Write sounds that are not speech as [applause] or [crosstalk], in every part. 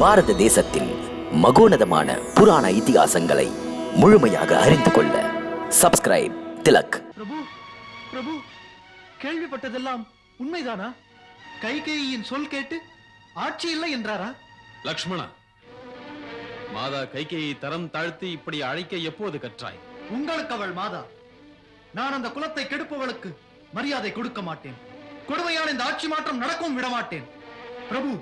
பாரத தேசத்தின் மகோனதமான புராண இதிகாசங்களை முழுமையாக அறிந்து கொள்ள சப்ஸ்கிரைப் திலக். பிரபு பிரபு கேள்விப்பட்டதெல்லாம் உண்மைதானா? கைகேயியின் சொல் கேட்டு ஆட்சி இல்லை என்றாரா? லக்ஷ்மணா மாதா கைகேயை தரம் தாழ்த்தி இப்படி அழைக்க எப்போது கற்றாய்? உங்களுக்கு அவள் மாதா. நான் அந்த குலத்தை கெடுப்பவளுக்கு மரியாதை கொடுக்க மாட்டேன். கொடுமையான இந்த ஆட்சி மாற்றம் நடக்கவும் விட மாட்டேன் பிரபு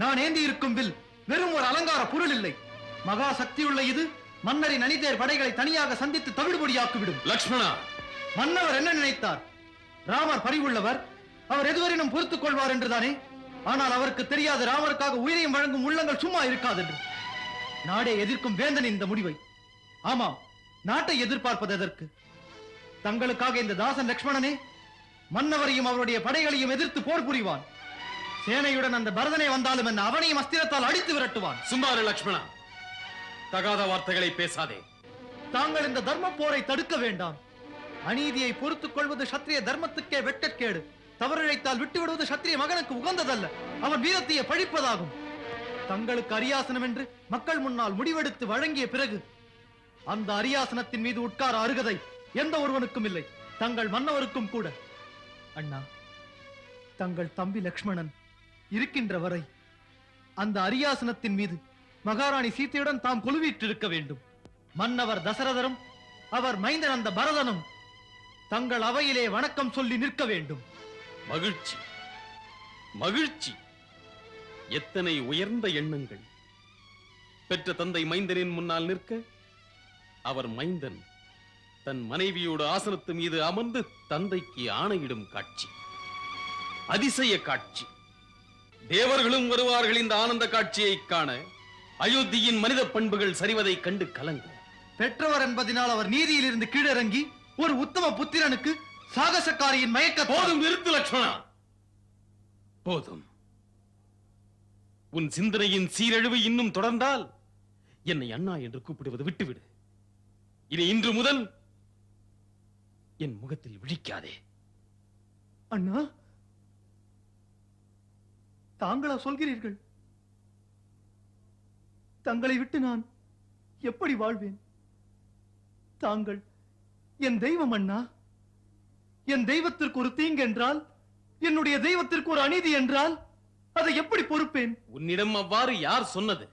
நான் ஏந்தி இருக்கும் வில் வெறும் ஒரு அலங்கார பொருள் இல்லை. மகா சக்தியுள்ள இது மன்னரின் அணிதேர் படைகளை தனியாக சந்தித்து தவிடுபடியாக்கிவிடும். லக்ஷ்மணா! மன்னவர் என்ன நினைத்தார்? ராமர் பரிவுள்ளவர் அவர் எதுவரையினும் பொறுத்துக் கொள்வார் என்றுதானே? ஆனால் அவருக்கு தெரியாது ராமருக்காக உயிரையும் வழங்கும் உள்ளங்கள் சும்மா இருக்காது என்று நாடே எதிர்க்கும் வேந்தன் இந்த முடிவை. ஆமாம் நாட்டை எதிர்பார்ப்பது எதற்கு? தங்களுக்காக இந்த தாசன் லக்ஷ்மணனே மன்னவரையும் அவருடைய படைகளையும் எதிர்த்து போர் புரிவான். சேனையுடன் அந்த பரதனை வந்தாலும் என்ன அவனையும் அஸ்திரத்தால் அடித்து விரட்டுவான். சும்மாறு லக்ஷ்மணா தகாத வார்த்தைகளை பேசாதே. தாங்கள் இந்த தர்ம போரை தடுக்க வேண்டாம். அநீதியை பொறுத்துக் கொள்வது சத்திரிய தர்மத்துக்கே வெட்டக்கேடு. தவறிழைத்தால் விட்டுவிடுவது சத்திரிய மகனுக்கு உகந்ததல்ல. அவன் வீரத்தையே பழிப்பதாகும். தங்களுக்கு அரியாசனம் என்று மக்கள் முன்னால் முடிவெடுத்து வழங்கிய பிறகு அந்த அரியாசனத்தின் மீது உட்கார அருகதை எந்த ஒருவனுக்கும் இல்லை. தங்கள் மன்னவருக்கும் கூட. அண்ணா தங்கள் தம்பி லக்ஷ்மணன் இருக்கின்ற வரை அந்த அரியாசனத்தின் மீது மகாராணி சீதையுடன் தாம் குழுவிட்டிருக்க வேண்டும். மன்னவர் தசரதரும் அவர் மைந்தன் அந்த பரதனும் தங்கள் அவையிலே வணக்கம் சொல்லி நிற்க வேண்டும். மகிழ்ச்சி. மகிழ்ச்சி. எத்தனை உயர்ந்த எண்ணங்கள். பெற்ற தந்தை மைந்தனின் முன்னால் நிற்க அவர் மைந்தன் தன் மனைவியோடு ஆசனத்து மீது அமர்ந்து தந்தைக்கு ஆணையிடும் காட்சி. அதிசய காட்சி. தேவர்களும் வருவார்கள் இந்த ஆனந்த காட்சியை காண அயோத்தியின் மனித பண்புகள் சரிவதைக் கண்டு கலங்கும் பெற்றவர் என்பதினால் அவர் நீதியில் இருந்து கீழிறங்கி ஒரு உத்தம புத்திரனுக்கு சாகசக்காரியின் மயக்க போதும் நிறுத்து லட்சுமணா போதும். உன் சிந்தனையின் சீரழிவு இன்னும் தொடர்ந்தால் என்னை அண்ணா என்று கூப்பிடுவது விட்டுவிடு. இனி இன்று முதல் என் முகத்தில் விழிக்காதே. அண்ணா தாங்களா சொல்கிறீர்கள்? தங்களை விட்டு நான் எப்படி வாழ்வேன்? தாங்கள் என் தெய்வம் அண்ணா. என் தெய்வத்திற்கு ஒரு தீங்கு என்றால் என்னுடைய தெய்வத்திற்கு ஒரு அநீதி என்றால் அதை எப்படி பொறுப்பேன்? உன்னிடம் அவ்வாறு யார் சொன்னது?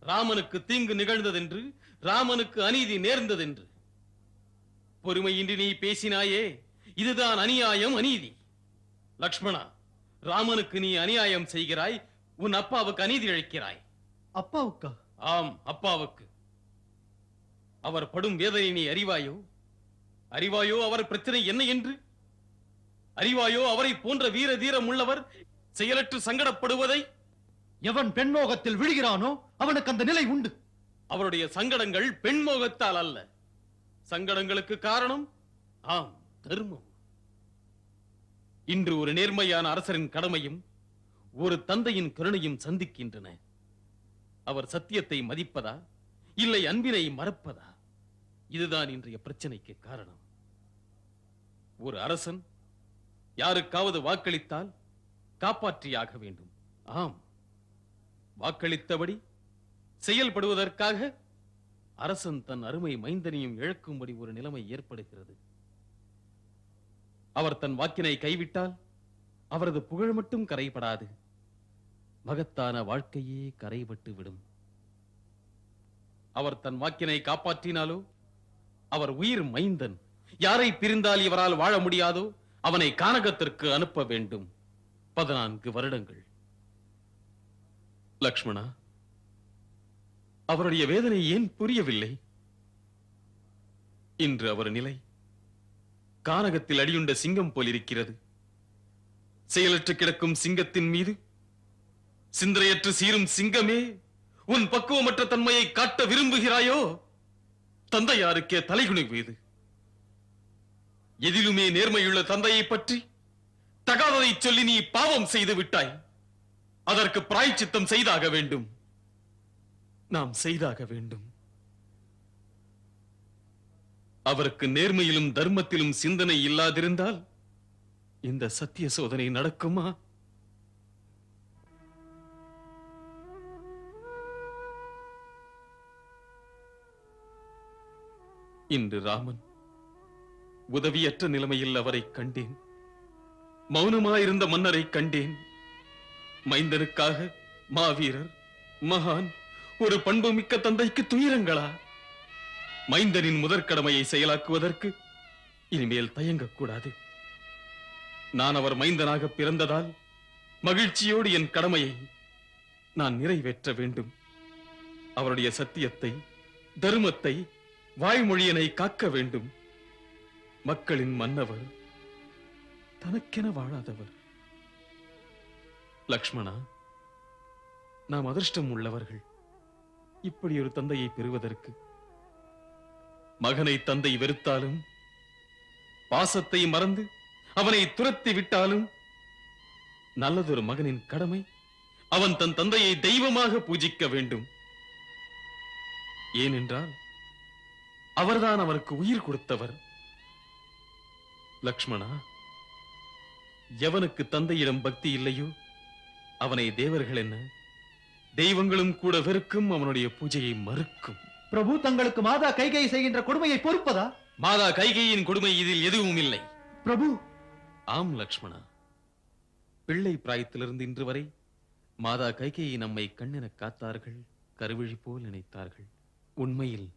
ராமனுக்கு தீங்கு நிகழ்ந்ததென்று ராமனுக்கு அநீதி நேர்ந்ததென்று. பொறுமையின்றி நீ பேசினாயே இதுதான் அநியாயம் அநீதி. லக்ஷ்மணா ராமனுக்கு நீ அநியாயம் செய்கிறாய் உன் அப்பாவுக்கு அநீதி இழைக்கிறாய் அப்பாவுக்கா? ஆம் அப்பாவுக்கு. அவர் படும் வேதனை நீ அறிவாயோ? அறிவாயோ அவர் பிரச்சனை என்ன என்று? அறிவாயோ அவரை போன்ற வீர தீரம் உள்ளவர் செயலற்று சங்கடப்படுவதை? எவன் பெண்மோகத்தில் விழுகிறானோ அவனுக்கு அந்த நிலை உண்டு. அவருடைய சங்கடங்கள் பெண்மோகத்தால் அல்ல. சங்கடங்களுக்கு காரணம் ஆம் தர்மம். இன்று ஒரு நேர்மையான அரசரின் கடமையும் ஒரு தந்தையின் கருணையும் சந்திக்கின்றன. அவர் சத்தியத்தை மதிப்பதா? இல்லை அன்பினை மறப்பதா? இதுதான் இன்றைய பிரச்சனைக்கு காரணம். ஒரு அரசன் யாருக்காவது வாக்களித்தால் காப்பாற்றியாக வேண்டும். ஆம். வாக்களித்தபடி செயல்படுவதற்காக அரசன் தன் அருமை மைந்தனையும் இழக்கும்படி ஒரு நிலைமை ஏற்படுகிறது. அவர் தன் வாக்கினை கைவிட்டால் அவரது புகழ் மட்டும் கரைபடாது. மகத்தான வாழ்க்கையே கரைபட்டு விடும். அவர் தன் வாக்கினை காப்பாற்றினாலோ அவர் உயிர் மைந்தன். யாரை பிரிந்தால் இவரால் வாழ முடியாதோ அவனை கானகத்திற்கு அனுப்ப வேண்டும். பதினான்கு வருடங்கள். லக்ஷ்மணா அவருடைய வேதனை ஏன் புரியவில்லை? இன்று அவர் நிலை கானகத்தில் அடியுண்ட சிங்கம் போல் இருக்கிறது. செயலற்று கிடக்கும் சிங்கத்தின் மீது சிந்தனையற்று சீரும் சிங்கமே உன் பக்குவமற்ற தன்மையை காட்ட விரும்புகிறாயோ? தந்தையாருக்கே தலைகுனிவு இது. எதிலுமே நேர்மையுள்ள தந்தையை பற்றி தகாததை சொல்லி நீ பாவம் செய்து விட்டாய். அதற்கு பிராய்ச்சித்தம் செய்தாக வேண்டும். நாம் செய்தாக வேண்டும். அவருக்கு நேர்மையிலும் தர்மத்திலும் சிந்தனை இல்லாதிருந்தால் இந்த சத்திய சோதனை நடக்குமா? இன்று ராமன் உதவியற்ற நிலைமையில் அவரை கண்டேன். மௌனமாயிருந்த மன்னரை கண்டேன். மைந்தனுக்காக மாவீரர் மகான் ஒரு பண்புமிக்க தந்தைக்கு துயரங்களா? மைந்தனின் முதற்கடமையை செயலாக்குவதற்கு இனிமேல் தயங்கக்கூடாது. நான் அவர் மைந்தனாக பிறந்ததால் மகிழ்ச்சியோடு என் கடமையை நான் நிறைவேற்ற வேண்டும். அவருடைய சத்தியத்தை தர்மத்தை வாய்மொழியனை காக்க வேண்டும். மக்களின் மன்னவர் தனக்கென வாழாதவர். லக்ஷ்மணா நாம் அதிர்ஷ்டம் உள்ளவர்கள். இப்படி ஒரு தந்தையை பெறுவதற்கு மகனை தந்தை வெறுத்தாலும் பாசத்தை மறந்து அவனை துரத்தி விட்டாலும் நல்லதொரு மகனின் கடமை அவன் தன் தந்தையை தெய்வமாக பூஜிக்க வேண்டும். ஏனென்றால் அவர்தான் அவனுக்கு உயிர் கொடுத்தவர். லக்ஷ்மணா எவனுக்கு தந்தையிடம் பக்தி இல்லையோ அவனை தேவர்கள் என்ன? தெய்வங்களும் கூட வெறுக்கும் அவனுடைய பூஜையை மறுக்கும். பிரபு தங்களுக்கு மாதா கைகை செய்கின்ற கொடுமையை பொறுப்பதா? மாதா கைகையின் கொடுமை இதில் எதுவும் இல்லை. பிரபு. ஆம் லக்ஷ்மணா. பிள்ளை பிராயத்திலிருந்து இன்று வரை மாதா கைகேயி நம்மை கண்ணென காத்தார்கள் கருவிழி போல் நினைத்தார்கள். உண்மையில்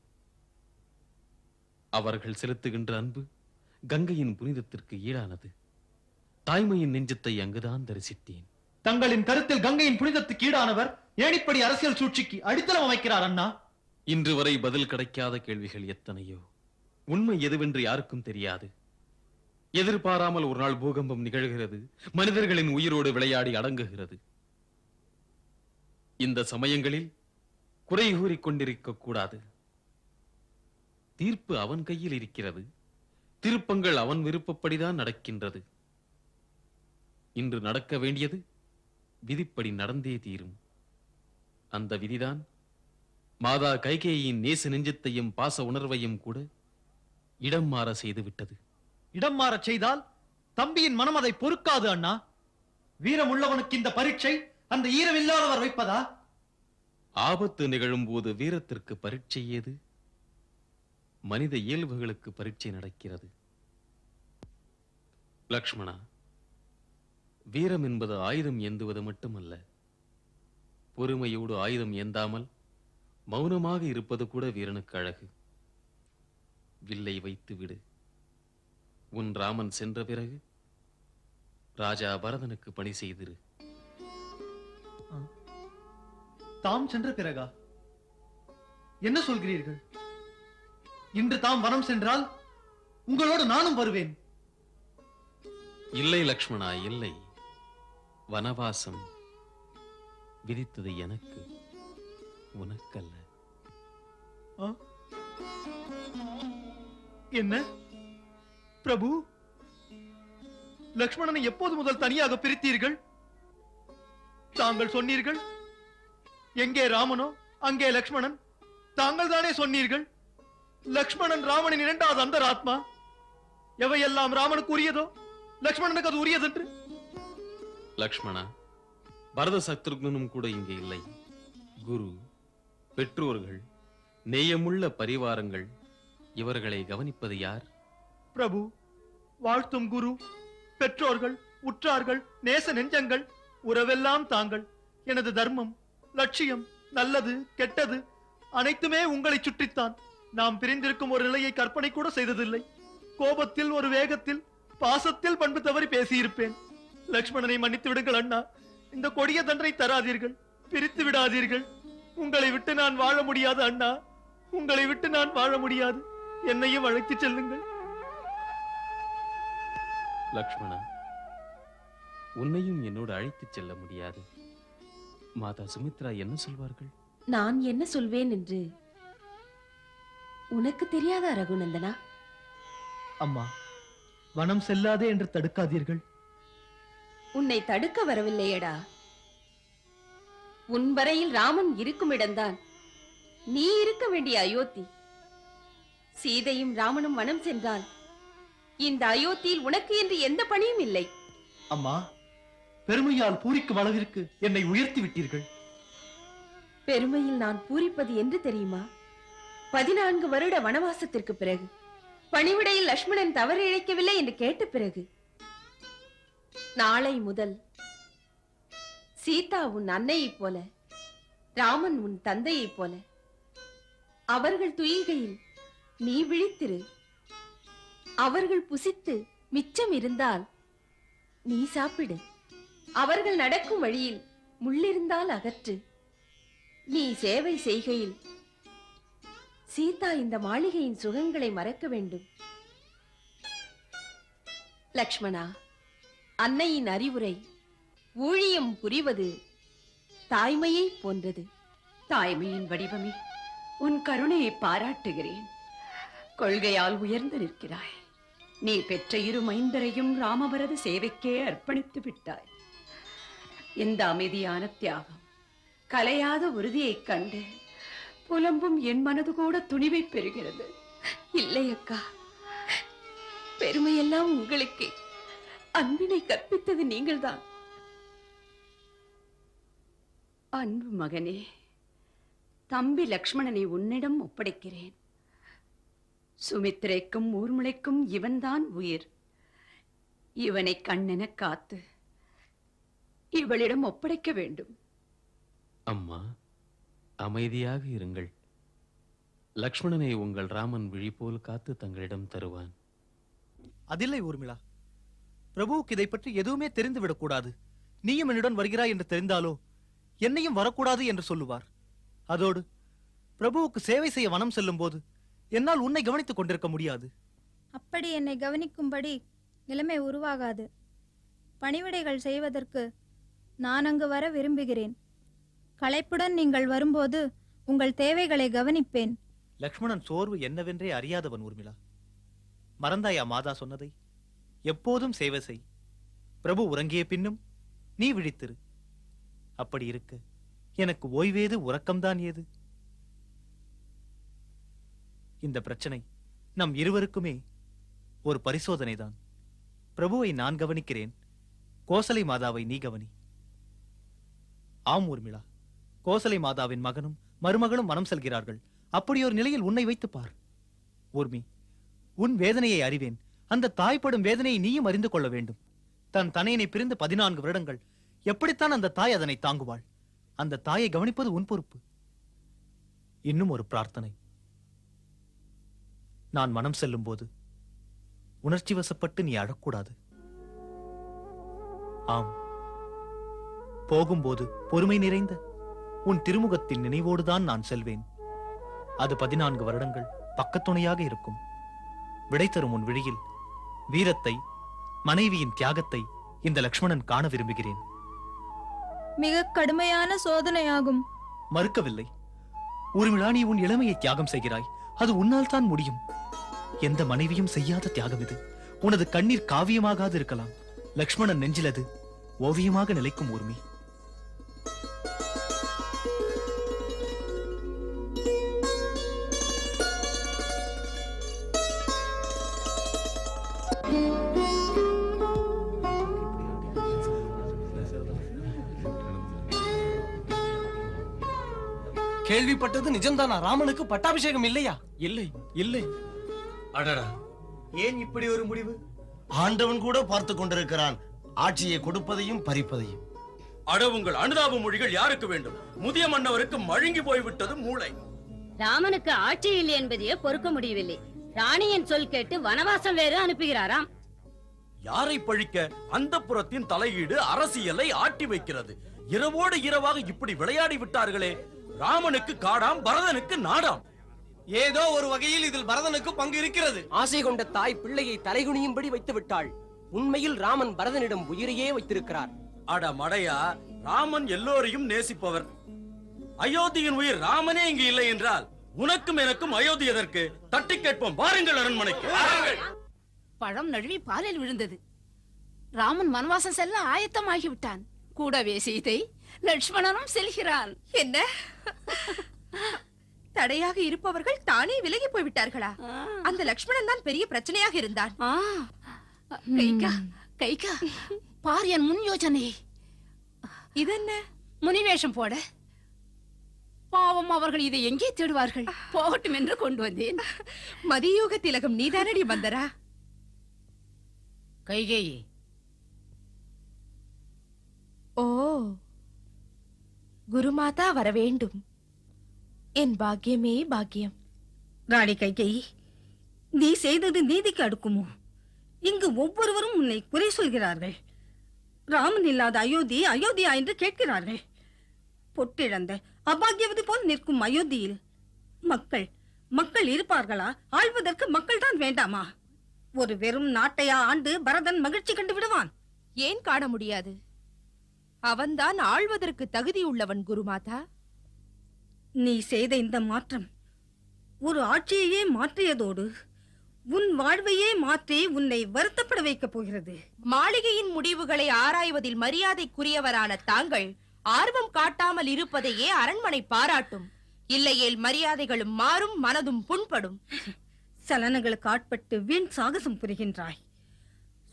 அவர்கள் செலுத்துகின்ற அன்பு கங்கையின் புனிதத்திற்கு ஈடானது. தாய்மையின் நெஞ்சத்தை அங்குதான் தரிசித்தேன். தங்களின் கருத்தில் கங்கையின் புனிதத்துக்கு ஈடானவர் ஏனிப்படி அரசியல் சூழ்ச்சிக்கு அடித்தளம் அமைக்கிறார் அண்ணா. இன்று வரை பதில் கிடைக்காத கேள்விகள் எத்தனையோ? உண்மை எதுவென்று யாருக்கும் தெரியாது. எதிர்பாராமல் ஒரு நாள் பூகம்பம் நிகழ்கிறது. மனிதர்களின் உயிரோடு விளையாடி அடங்குகிறது. இந்த சமயங்களில் குறை கூறிக் கொண்டிருக்க கூடாது. தீர்ப்பு அவன் கையில் இருக்கிறது. திருப்பங்கள் அவன் விருப்பப்படிதான் நடக்கின்றது. இன்று நடக்க வேண்டியது விதிப்படி நடந்தே தீரும். அந்த விதிதான் மாதா கைகேயின் நேச நெஞ்சத்தையும் பாச உணர்வையும் கூட இடம் மாற செய்து விட்டது. இடம் மாறச் செய்தால் தம்பியின் மனம் அதை பொறுக்காது அண்ணா. வீரம் உள்ளவனுக்கு இந்த பரீட்சை அந்த ஈரமில்லாதவர் வைப்பதா? ஆபத்து நிகழும் போது வீரத்திற்கு பரீட்சை ஏது? மனித இயல்புகளுக்கு பரீட்சை நடக்கிறது. லக்ஷ்மணா வீரம் என்பது ஆயுதம் ஏந்துவது மட்டுமல்ல. பொறுமையோடு ஆயுதம் ஏந்தாமல் மௌனமாக இருப்பது கூட வீரனுக்கு அழகு. வில்லை வைத்து விடு. உன் ராமன் சென்ற பிறகு ராஜா பரதனுக்கு பணி செய்திரு. தாம் சென்ற பிறகா? என்ன சொல்கிறீர்கள்? இன்று தாம் வனம் சென்றால் உங்களோடு நானும் வருவேன். இல்லை லக்ஷ்மணா இல்லை. வனவாசம் விதித்தது எனக்கு. உனக்கல்ல? என்ன? பிரபு? லக்ஷ்மணனை எப்போது முதல் தனியாக பிரித்தீர்கள்? தாங்கள் சொன்னீர்கள்? எங்கே ராமனோ அங்கே லக்ஷ்மணன். தாங்கள் தானே சொன்னீர்கள்? லக்ஷ்மணன் ராமனின் இரண்டாவது அந்தராத்மா. எவையெல்லாம் ராமனுக்கு உரியதோ லக்ஷ்மணனுக்கு அது உரியதென்று? லக்ஷ்மணா பரத சத்ருக்னனும் கூட இங்கே இல்லை. குரு பெற்றோர்கள் நேயமுள்ள பரிவாரங்கள் இவர்களை கவனிப்பது யார்? பிரபு வாழ்த்தும் குரு பெற்றோர்கள் உற்றார்கள் நேச நெஞ்சங்கள் உறவெல்லாம் தாங்கள். எனது தர்மம் லட்சியம் நல்லது கெட்டது அனைத்துமே உங்களை சுற்றித்தான். நாம் பிரிந்திருக்கும் ஒரு நிலையை கற்பனை கூட செய்ததில்லை. கோபத்தில் ஒரு வேகத்தில் பாசத்தில் பண்பு தவறி பேசியிருப்பேன். லக்ஷ்மணனை மன்னித்து விடுங்கள் அண்ணா. இந்த கொடிய தண்டனை தராதீர்கள் பிரித்து விடாதீர்கள். உங்களை விட்டு நான் வாழ முடியாது அண்ணா. உங்களை விட்டு நான் வாழ முடியாது. என்னையும் அழைத்துச் செல்லுங்கள். லக்ஷ்மணா உன்னையும் என்னோடு அழைத்துச் செல்ல முடியாது. மாதா சுமித்ரா என்ன சொல்வார்கள்? நான் என்ன சொல்வேன் என்று உனக்கு தெரியாதா ரகுநந்தனா? அம்மா வனம் செல்லாதே என்று தடுக்காதீர்கள். உன்னை தடுக்க வரவில்லையடா. உன் வரையில் ராமன் இருக்கும் இடம்தான் நீ இருக்க வேண்டிய அயோத்தி. சீதையும் ராமனும் வனம் சென்றால் இந்த அயோத்தியில் உனக்கு என்று எந்த பணியும் இல்லை. அம்மா பெருமையால் பூரிக்கும் அளவிற்கு என்னை உயர்த்தி விட்டீர்கள். பெருமையில் நான் பூரிப்பது என்று தெரியுமா? பதினான்கு வருட வனவாசத்திற்கு பிறகு பணிவிடையில் லக்ஷ்மணன் தவறு இழைக்கவில்லை என்று கேட்ட பிறகு நாளை முதல் சீதா உன் அன்னையைப் போல ராமன் உன் தந்தையைப் போல. அவர்கள் துயில்கையில் நீ விழித்திரு. அவர்கள் புசித்து மிச்சம் இருந்தால் நீ சாப்பிடு. அவர்கள் நடக்கும் வழியில் முள்ளிருந்தால் அகற்று. நீ சேவை செய்கையில் சீதா இந்த மாளிகையின் சுகங்களை மறக்க வேண்டும். லக்ஷ்மணா அன்னையின் அறிவுரை ஊழியம் புரிவது தாய்மையை போன்றது. தாய்மையின் வடிவமே உன் கருணையை பாராட்டுகிறேன். கொள்கையால் உயர்ந்து நிற்கிறாய். நீ பெற்ற இரு மைந்தரையும் ராமபரத சேவைக்கே அர்ப்பணித்து விட்டாய். இந்த அமைதியான தியாகம் கலையாத உறுதியைக் கண்டு புலம்பும் என் மனது கூட துணிவை பெறுகிறது. இல்லை அக்கா பெருமையெல்லாம் உங்களுக்கு. அன்பினை கற்பித்தது நீங்கள்தான். அன்பு மகனே தம்பி லக்ஷ்மணனை உன்னிடம் ஒப்படைக்கிறேன். சுமித்திரைக்கும் ஊர்மிளைக்கும் இவன்தான் உயிர். இவனை கண்ணென காத்து இவளிடம் ஒப்படைக்க வேண்டும். அம்மா அமைதியாக இருங்கள். லக்ஷ்மணனை உங்கள் ராமன் விழி போல் காத்து தங்களிடம் தருவான். அதில்லை ஊர்மிளா. பிரபுவுக்கு இதை பற்றி எதுவுமே தெரிந்து விடக்கூடாது நீயும் என்னுடன் வருகிறாய் என்று தெரிந்தாலோ? என்னையும் வரக்கூடாது என்று சொல்லுவார். அதோடு பிரபுவுக்கு சேவை செய்ய வனம் செல்லும் போது என்னால் உன்னை கவனித்துக் கொண்டிருக்க முடியாது. அப்படி என்னை கவனிக்கும்படி நிலைமை உருவாகாது. பணிவிடைகள் செய்வதற்கு நான் அங்கு வர விரும்புகிறேன். களைப்புடன் நீங்கள் வரும்போது உங்கள் தேவைகளை கவனிப்பேன். லக்ஷ்மணன் சோர்வு என்னவென்றே அறியாதவன் ஊர்மிளா. மறந்தாயா மாதா சொன்னதை? எப்போதும் சேவை செய். பிரபு உறங்கிய பின்னும் நீ விழித்திரு. அப்படி இருக்க. எனக்கு ஓய்வேது உறக்கம்தான் ஏது? இந்த பிரச்சனை நம் இருவருக்குமே ஒரு பரிசோதனைதான். பிரபுவை நான் கவனிக்கிறேன் கோசலை மாதாவை நீ கவனி. ஆம் ஊர்மிளா கோசலை மாதாவின் மகனும் மருமகளும் மனம் செல்கிறார்கள். அப்படி ஒரு நிலையில் உன்னை வைத்துப் பார். ஊர்மி உன் வேதனையை அறிவேன். அந்த தாய்ப்படும் வேதனையை நீயும் அறிந்து கொள்ள வேண்டும். தன் தனையனை பிரிந்து பதினான்கு வருடங்கள் எப்படித்தான் அந்த தாய் அதனை தாங்குவாள்? அந்த தாயை கவனிப்பது உன் பொறுப்பு. இன்னும் ஒரு பிரார்த்தனை. நான் மனம் செல்லும் போது உணர்ச்சி வசப்பட்டு நீ அழக்கூடாது. ஆம். போகும்போது பொறுமை நிறைந்த உன் திருமுகத்தின் நினைவோடுதான் நான் செல்வேன். அது பதினான்கு வருடங்கள் பக்கத்துணையாக இருக்கும். விடை தரும் உன் விழியில் வீரத்தை மனைவியின் தியாகத்தை இந்த லக்ஷ்மணன் காண விரும்புகிறேன். மிக கடுமையான சோதனையாகும். மறுக்கவில்லை. உரிமிழா நீ உன் இளமையை தியாகம் செய்கிறாய். அது உன்னால் தான் முடியும். எந்த மனைவியும் செய்யாத தியாகம் இது. உனது கண்ணீர் காவியமாகாது இருக்கலாம். லக்ஷ்மணன் நெஞ்சிலது ஓவியமாக நிலைக்கும் ஊர்மி. கேள்விப்பட்டது நிஜம்தானா? ராமனுக்கு பட்டாபிஷேகம் இல்லையா? இல்லை இல்லை. அடடா. ஏன் இப்படி ஒரு முடிவு? ஆண்டவன் கூட பார்த்து கொண்டிருக்கிறான். ஆட்சியை கொடுப்பதையும் பறிப்பதையும். அட உங்கள் அனுதாப மொழிகள் யாருக்கு வேண்டும்? முதிய மன்னவருக்கு மழுங்கி போய்விட்டது மூளை. ராமனுக்கு ஆட்சி இல்லை என்பதையே பொறுக்க முடியவில்லை. ராணியின் சொல் கேட்டு வனவாசம் வேறு அனுப்புகிறாராம். யாரை பழிக்க அந்த புறத்தின் தலையீடு அரசியலை ஆட்டி வைக்கிறது? இரவோடு இரவாக இப்படி விளையாடி விட்டார்களே ராமனுக்கு காடாம் பரதனுக்கு நாடாம். ஏதோ ஒரு வகையில் இதில் பரதனுக்கு பங்கு இருக்கிறது. ஆசை கொண்ட தாய் பிள்ளையை தலைகுனியும்படி வைத்து விட்டாள் உண்மையில் ராமன் பரதனிடம் உயிரையே வைத்திருக்கிறார். அட மடையா ராமன் எல்லோரையும் நேசிப்பவர். அயோத்தியின் உயிர் ராமனே இங்கு இல்லை என்றால் உனக்கும் எனக்கும் அயோத்தி எதற்கு? தட்டி கேட்போம் வாருங்கள் அரண்மனைக்கு. பழம் நழுவி பாலில் விழுந்தது. ராமன் வனவாசம் செல்ல ஆயத்தமாகி விட்டான் கூடவே சீதை லட்சுமணனும் செல்கிறான். என்ன? தடையாக இருப்பவர்கள் தானே விலகி போய்விட்டார்களா? அந்த லக்ஷ்மணன் தான் பெரிய பிரச்சனையாக இருந்தான். கைகா கைகா பார் என் முன் யோசனை இதென்ன? முனிவேஷம் போட. பாவம் பாவம் அவர்கள் இதை எங்கே தேடுவார்கள்? போகட்டும் என்று கொண்டு வந்தேன். மதியோக திலகம் நீதானடி வந்தரா கைகேயி. ஓ. குருமாதா வர வேண்டும் என் பாக்கியமே பாக்கியம். ராணி கைகேயி நீ செய்தது நீதிக்கு அடுக்குமோ? இங்கு ஒவ்வொருவரும் உன்னை குறை சொல்கிறார்கள். ராமன் இல்லாத அயோத்தி அயோத்தியா என்று கேட்கிறார்கள். பொட்டிழந்த அபாகியவதி போல் நிற்கும் அயோத்தியில் மக்கள் மக்கள் இருப்பார்களா? ஆள்வதற்கு மக்கள் தான் வேண்டாமா? ஒரு வெறும் நாட்டையா ஆண்டு பரதன் மகிழ்ச்சி கண்டு விடுவான். ஏன் காண முடியாது? அவன்தான் ஆள்வதற்கு தகுதியுள்ளவன் குருமாதா. நீ செய்த இந்த மாற்றம் ஒரு ஆட்சியையே மாற்றியதோடு உன் வாழ்வையே மாற்றி உன்னை வருத்தப்பட வைக்கப் போகிறது. மாளிகையின் முடிவுகளை ஆராய்வதில் மரியாதைக்குரியவரான தாங்கள் ஆர்வம் காட்டாமல் இருப்பதையே அரண்மனை பாராட்டும். இல்லையேல் மரியாதைகளும் மாறும் மனதும் புண்படும். சலனங்களுக்கு ஆட்பட்டு வீண் சாகசம் புரிகின்றாய்.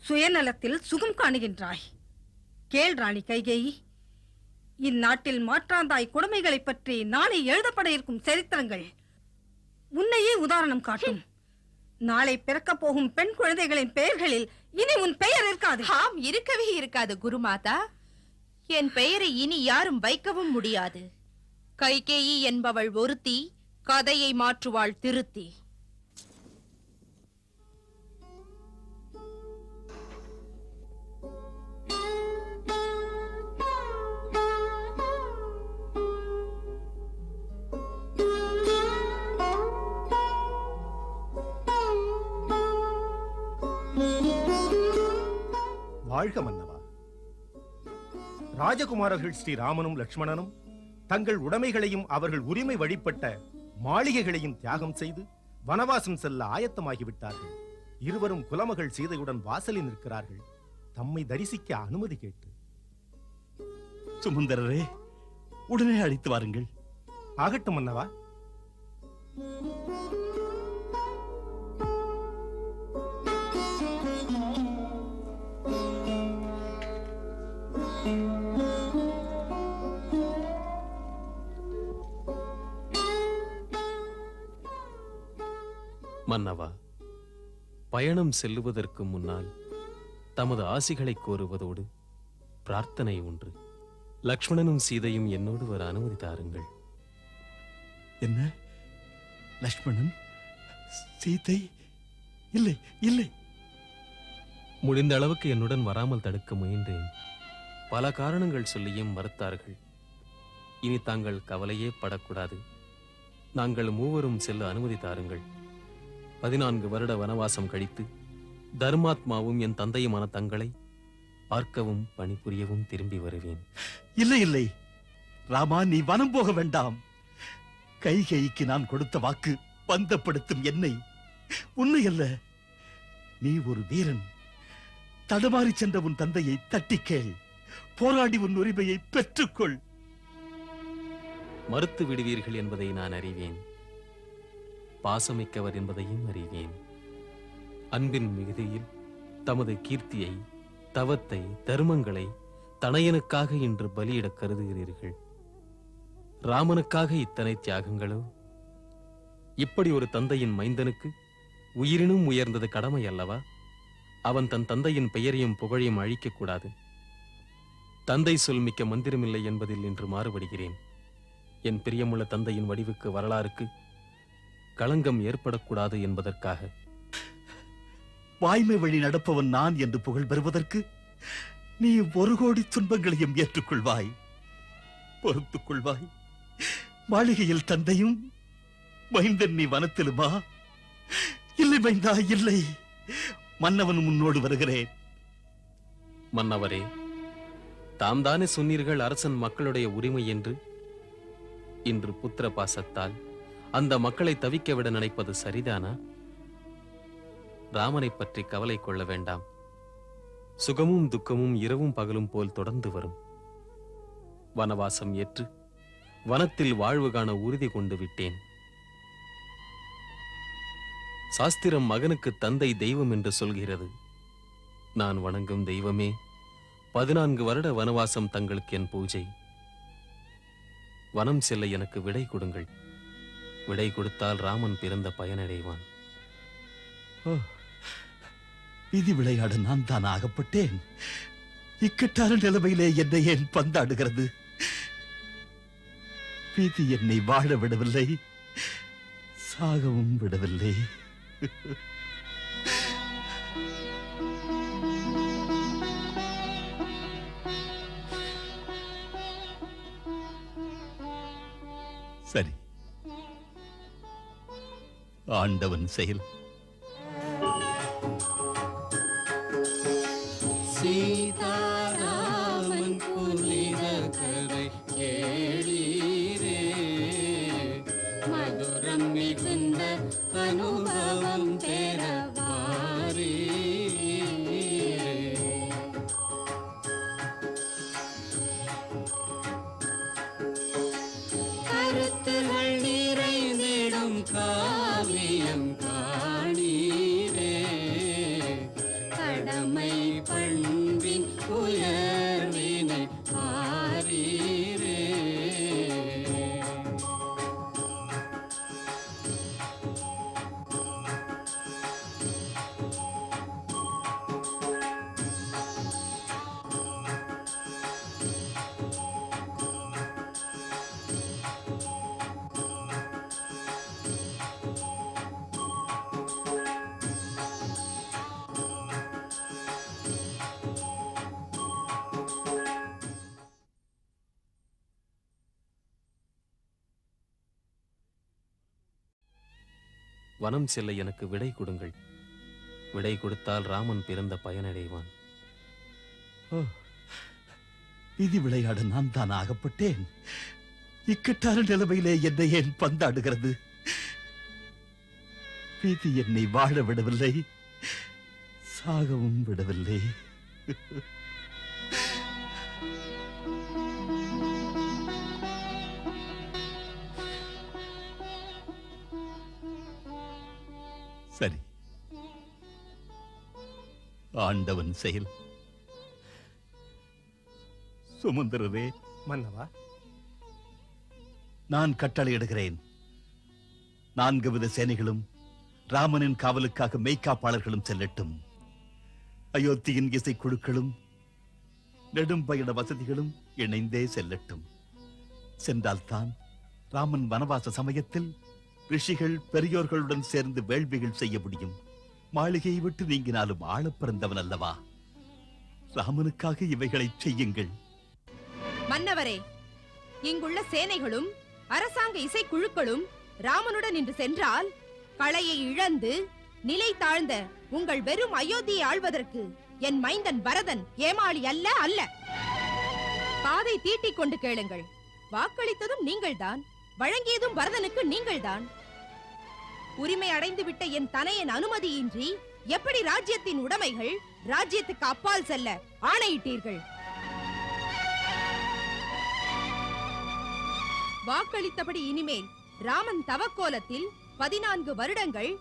சுயநலத்தில் சுகம் காணுகின்றாய். கேள் ராணி கைகேயி இந்நாட்டில் மாற்றாந்தாய் கொடுமைகளை பற்றி நாளை எழுதப்பட இருக்கும் சரித்திரங்கள். உன்னையே உதாரணம் காட்டும். நாளை பிறக்கப் போகும் பெண் குழந்தைகளின் பெயர்களில் இனி உன் பெயர் இருக்காது. ஆம் இருக்கவே இருக்காது குருமாதா. என் பெயரை இனி யாரும் வைக்கவும் முடியாது. கைகேயி என்பவள் ஒருத்தி கதையை மாற்றுவாள் திருத்தி. வாழ்க மன்னவா ராஜகுமாரர்கள் ஸ்ரீராமனும் லக்ஷ்மணனும் தங்கள் உடைமைகளையும் அவர்கள் உரிமை வழிபட்ட மாளிகைகளையும் தியாகம் செய்து வனவாசம் செல்ல ஆயத்தமாகிவிட்டார்கள். இருவரும் குலமகள் சீதையுடன் வாசலில் நிற்கிறார்கள். தம்மை தரிசிக்க அனுமதி கேட்டு. சுமந்தரரே உடனே அழைத்து வாருங்கள். ஆகட்டும் மன்னவா மன்னவா பயணம் செல்லுவதற்கு முன்னால் தமது ஆசிகளை கோருவதோடு பிரார்த்தனை ஒன்று. லக்ஷ்மணனும் சீதையும் என்னோடு வர அனுமதி தாருங்கள். என்ன? லக்ஷ்மணன்? சீதை? இல்லை இல்லை. முடிந்த அளவுக்கு என்னுடன் வராமல் தடுக்க முயன்றேன். பல காரணங்கள் சொல்லியும் மறுத்தார்கள். இனி தாங்கள் கவலையே படக்கூடாது. நாங்கள் மூவரும் செல்ல அனுமதி தாருங்கள். பதினான்கு வருட வனவாசம் கழித்து தர்மாத்மாவும் என் தந்தையுமான தங்களை பார்க்கவும் பணிபுரியவும் திரும்பி வருவேன். இல்லை இல்லை. ராமா நீ வனம் போக வேண்டாம். கைகைக்கு நான் கொடுத்த வாக்கு பந்தப்படுத்தும் என்னை. உன்னை அல்ல நீ ஒரு வீரன். தடுமாறி சென்ற உன் தந்தையை தட்டிக் கேள். போராடி உன் உரிமையை பெற்றுக்கொள். மறுத்து விடுவீர்கள் என்பதை நான் அறிவேன். பாசமிக்கவர் என்பதையும் அறிவேன். அன்பின் மிகுதியில் தமது கீர்த்தியை தவத்தை தர்மங்களை தனையனுக்காக இன்று பலியிடக் கருதுகிறீர்கள். ராமனுக்காக இத்தனை தியாகங்களோ? இப்படி ஒரு தந்தையின் மைந்தனுக்கு உயிரினும் உயர்ந்தது கடமை அல்லவா? அவன் தன் தந்தையின் பெயரையும் புகழையும் அழிக்கக்கூடாது தந்தை சொல் மிக்க மந்திரமில்லை என்பதில் இன்று மாறுபடுகிறேன். என் பிரியமுள்ள தந்தையின் வடிவுக்கு வரலாறுக்கு களங்கம் ஏற்படக்கூடாது என்பதற்காக. வாய்மை வழி நடப்பவன் நான் என்று புகழ் பெறுவதற்கு நீ ஒரு கோடி துன்பங்களையும் ஏற்றுக்கொள்வாய். பொறுத்துக் கொள்வாய். மாளிகையில் தந்தையும் மைந்தன் நீ வனத்திலுமா? இல்லை மைந்தா இல்லை. மன்னவன் முன்னோடு வருகிறேன். மன்னவரே தாம் தானே சொன்னீர்கள் அரசன் மக்களுடைய உரிமை என்று? இன்று புத்திர பாசத்தால் அந்த மக்களை தவிக்க விட நினைப்பது சரிதானா? ராமனை பற்றி கவலை கொள்ள வேண்டாம். சுகமும் துக்கமும் இரவும் பகலும் போல் தொடர்ந்து வரும். வனவாசம் ஏற்று வனத்தில் வாழ்வு காண உறுதி கொண்டு விட்டேன். சாஸ்திரம் மகனுக்கு தந்தை தெய்வம் என்று சொல்கிறது. நான் வணங்கும் தெய்வமே பதினான்கு வருட வனவாசம் தங்களுக்கு என் பூஜை. வனம் செல்ல எனக்கு விடை கொடுங்கள். விடை கொடுத்தால் ராமன் பிறந்த பயனடைவான். ஓ, விதி விளையாட நான் தான் ஆகப்பட்டேன். இக்கட்டான நிலைமையிலே என்னை ஏன் பந்தாடுகிறது? விதி என்னை வாழ விடவில்லை சாகவும் விடவில்லை. சரி. ஆண்டவன் செயல். வனம் செல்ல எனக்கு விடை கொடுங்கள். விடை கொடுத்தால் ராமன் பிறந்த பயனடைவான். ஓ, விதி விளையாட நான் தான் ஆகப்பட்டேன். இக்கட்டான நிலைமையிலே என்னை ஏன் பந்தாடுகிறது? விதி என்னை வாழ விடவில்லை சாகவும் விடவில்லை. சரி. ஆண்டவன் செயல். சுமந்திரரே. மன்னவா? நான் கட்டளையிடுகிறேன் நான்கு வித சேனைகளும் ராமனின் காவலுக்காக மெய்க்காப்பாளர்களும் செல்லட்டும். அயோத்தியின் இசைக்குழுக்களும் நெடும் பயண வசதிகளும் இணைந்தே செல்லட்டும். சென்றால்தான் ராமன் வனவாச சமயத்தில் ரிஷிகள் பெரியோர்களுடன் சேர்ந்து வேள்விகள் செய்ய முடியும். மாளிகையை விட்டு நீங்கினாலும் ஆள பிறந்தவன் அல்லவா? ராமனுக்காக இவைகளை செய்யுங்கள். மன்னவரே இங்குள்ள சேனைகளும் அரசாங்க இசைக்குழுக்களும் ராமனுடன் இன்று சென்றால் களையை இழந்து நிலை தாழ்ந்த உங்கள் வெறும் அயோத்தியை ஆழ்வதற்கு என் மைந்தன் பரதன் ஏமாளி அல்ல அல்ல. காதை தீட்டிக் கொண்டு கேளுங்கள். வாக்களித்ததும் நீங்கள்தான் வழங்கியதும் பரதனுக்கு நீங்கள்தான். உரிமை அடைந்துவிட்ட என் தனையன் அனுமதியின்றி எப்படி ராஜ்யத்தின் உடைமைகள் ராஜ்யத்துக்கு அப்பால் செல்ல ஆணையிட்டீர்கள்? வாக்களித்தபடி இனிமேல் ராமன் தவக்கோலத்தில் பதினான்கு வருடங்கள்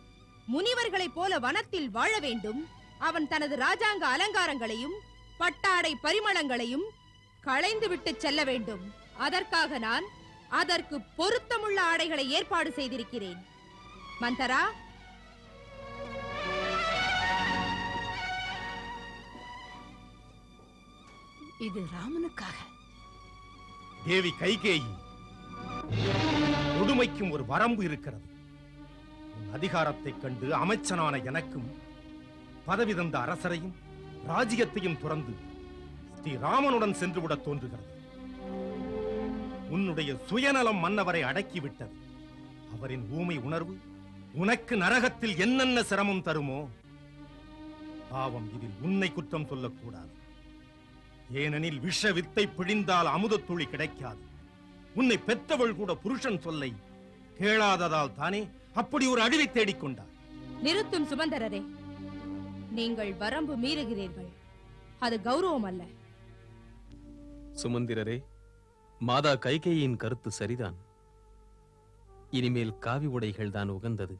முனிவர்களைப் போல வனத்தில் வாழ வேண்டும். அவன் தனது ராஜாங்க அலங்காரங்களையும் பட்டாடை பரிமளங்களையும் களைந்துவிட்டு செல்ல வேண்டும். அதற்காக நான் அதற்கு பொருத்தமுள்ள ஆடைகளை ஏற்பாடு செய்திருக்கிறேன். மந்தரா? இது ராமனுக்காக. தேவி கைகேயி கொடுமைக்கும் ஒரு வரம்பு இருக்கிறது. உன் அதிகாரத்தைக் கண்டு அமைச்சனான எனக்கும் பதவி தந்த அரசரையும் ராஜ்யத்தையும் துறந்து ஸ்ரீ ராமனுடன் சென்றுவிடத் தோன்றுகிறது. உன்னுடைய சுயநலம் மன்னவரை அடக்கிவிட்டது. அவரின் ஊமை உணர்வு உனக்கு நரகத்தில் என்னென்ன சிரமம் தருமோ பாவம் இதில் உன்னை குற்றம் சொல்லக்கூடாது. ஏனெனில் விஷ வித்தை பிழிந்தால் அமுதத் துளி கிடைக்காது. உன்னை பெற்றவள் கூட புருஷன் சொல்லை கேளாததால் தானே அப்படி ஒரு அழிவை தேடிக்கொண்டார் நிறுத்தும் சுமந்தரரே நீங்கள் வரம்பு மீறுகிறீர்கள். அது கௌரவம் அல்ல. சுமந்திரரே மாதா கைகேயின் கருத்து சரிதான். இனிமேல் காவி உடைகள் தான் உகந்தது.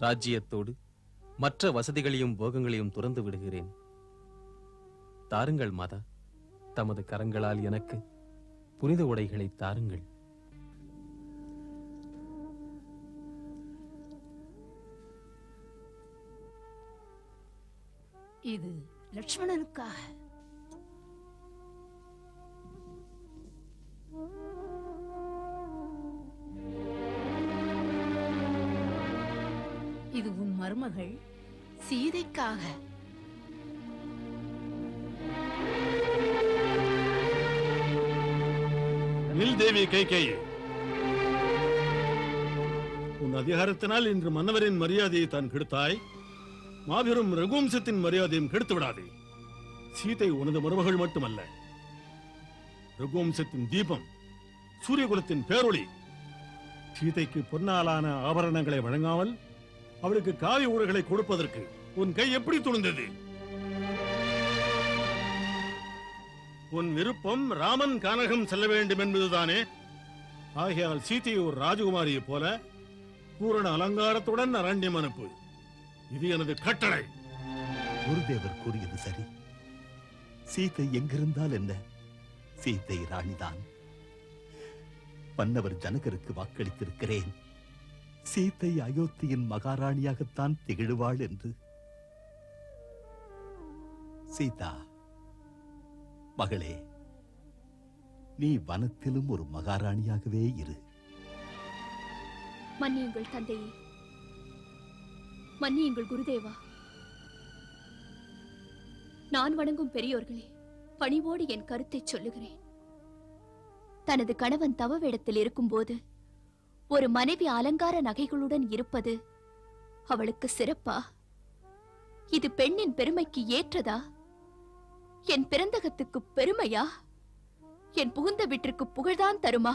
ராஜ்யத்தோடு மற்ற வசதிகளையும் போகங்களையும் துறந்து விடுகிறேன். தாருங்கள் மாதா. தமது கரங்களால் எனக்கு புனித உடைகளை தாருங்கள். இது லட்சுமணனுக்காக. இது உன் மருமகள் சீதைக்காக. நில் தேவி கைகேயி உன் அதிகாரத்தினால் இன்று மன்னவரின் மரியாதையை தான் கெடுத்தாய். மாபெரும் ரகுவம்சத்தின் மரியாதையும் கெடுத்து விடாதே. சீதை உனது மருமகள் மட்டுமல்ல. ரகுவம்சத்தின் தீபம் சூரியகுலத்தின் பேரொளி சீதைக்கு பொன்னாலான ஆபரணங்களை வழங்காமல் அவளுக்கு காவி ஊடுகளை கொடுப்பதற்கு உன் கை எப்படி துணிந்தது? உன் விருப்பம் ராமன் கானகம் செல்ல வேண்டும் என்பதுதானே? ஆகையால் சீதையை ஒரு ராஜகுமாரியைப் போல பூரண அலங்காரத்துடன் அரண்யம் அனுப்பு. இது எனது கட்டளை. குருதேவர் கூறியது சரி. சீதை எங்கிருந்தால் என்ன? சீதை ராணிதான். பன்னவர் ஜனகருக்கு வாக்களித்திருக்கிறேன். சீதை அயோத்தியின் மகாராணியாகத்தான் திகழ்வாள் என்று. சீதா மகளே நீ வனத்திலும் ஒரு மகாராணியாகவே இரு. மன்னியுங்கள் தந்தையே. மன்னியுங்கள் குருதேவா. நான் வணங்கும் பெரியோர்களே பணிவோடு என் கருத்தை சொல்லுகிறேன். தனது கணவன் தவ வேடத்தில் இருக்கும்போது ஒரு மனைவி அலங்கார நகைகளுடன் இருப்பது அவளுக்கு சிறப்பா? இது பெண்ணின் பெருமைக்கு ஏற்றதா? என் பிறந்தகத்துக்கு பெருமையா? என் புகுந்த வீட்டிற்கு புகழ்தான் தருமா?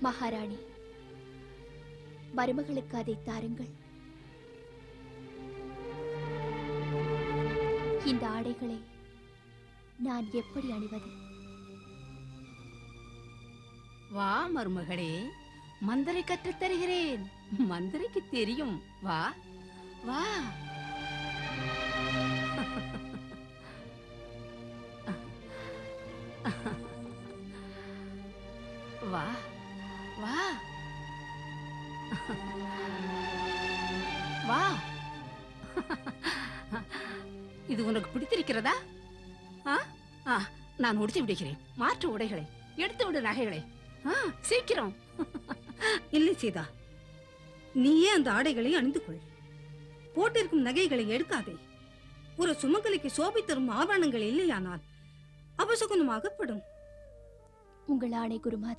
மகாராணி மருமகளுக்கு அதை தாருங்கள். இந்த ஆடைகளை நான் எப்படி அணிவது? வா மருமகளே. மந்திரை கற்றுத் தருகிறேன் மந்திரைக்கு தெரியும். வா வா. வா. நான் உடுத்தி விடுகிறேன். மாற்று உடைகளை. எடுத்து விடு நகைகளை. சீக்கிரம். [laughs] இல்லை சீதா. நீயே அந்த ஆடைகளை அணிந்து கொள். போட்டிருக்கும் நகைகளை எடுக்காதே. ஒரு சுமங்கலிக்கு சோபை தரும் ஆபரணங்கள் இல்லையானால் அபசகுனமாகப்படும். உங்கள் ஆணை குருமாதா.